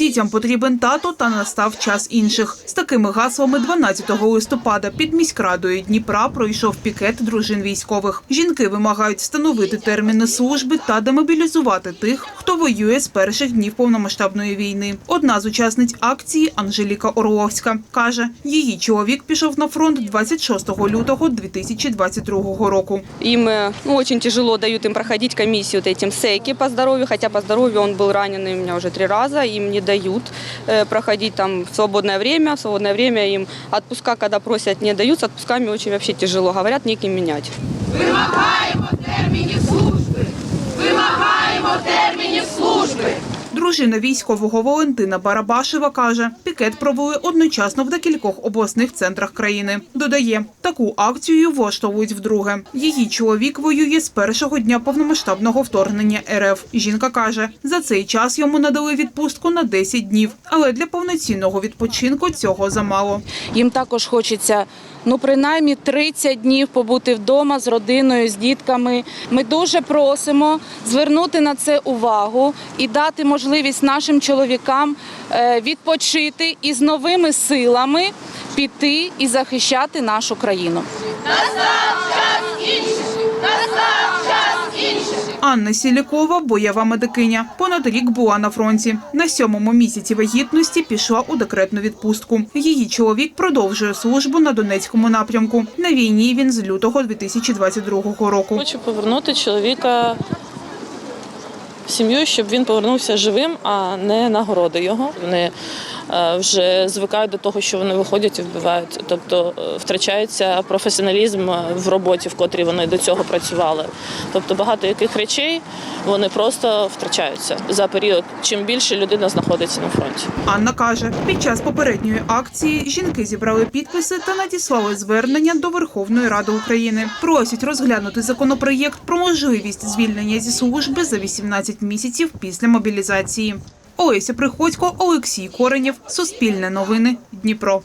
Дітям потрібен тато та настав час інших. З такими гаслами 12 листопада під міськрадою Дніпра пройшов пікет дружин військових. Жінки вимагають встановити терміни служби та демобілізувати тих, воює з перших днів повномасштабної війни. Одна з учасниць акції Анжеліка Орловська каже, її чоловік пішов на фронт 26 лютого 2022 року. Им э, ну, очень тяжело дают им проходить комиссию вот этим СЭКи по здоровью, хотя по здоровью он был раненый у меня уже три раза, им не дают э, проходить там в свободное время, в свободное время им отпуска, когда просят, не дают, с отпусками очень вообще тяжело, говорят, неким менять. Вимагаємо термінів служби! Дружина військового Валентина Барабашева каже, пікет провели одночасно в декількох обласних центрах країни. Додає, таку акцію влаштовують вдруге. Її чоловік воює з першого дня повномасштабного вторгнення РФ. Жінка каже, за цей час йому надали відпустку на 10 днів, але для повноцінного відпочинку цього замало. Їм також хочеться ну принаймні 30 днів побути вдома з родиною, з дітками. Ми дуже просимо звернути на це увагу і дати можливість нашим чоловікам е, відпочити і з новими силами піти і захищати нашу країну. Анна Сілякова – бойова медикиня. Понад рік була на фронті. На сьомому місяці вагітності пішла у декретну відпустку. Її чоловік продовжує службу на Донецькому напрямку. На війні він з лютого 2022 року. Хочу повернути чоловіка сім'ю, щоб він повернувся живим, а не нагороди його. Вони вже звикають до того, що вони виходять і вбивають. Тобто е, втрачається професіоналізм в роботі, в котрій вони до цього працювали. Тобто багато яких речей вони просто втрачаються за період, чим більше людина знаходиться на фронті. Анна каже, під час попередньої акції жінки зібрали підписи та надіслали звернення до Верховної Ради України. Просять розглянути законопроєкт про можливість звільнення зі служби за 18 місяців після мобілізації. Олеся Приходько, Олексій Коренєв, Суспільне новини, Дніпро.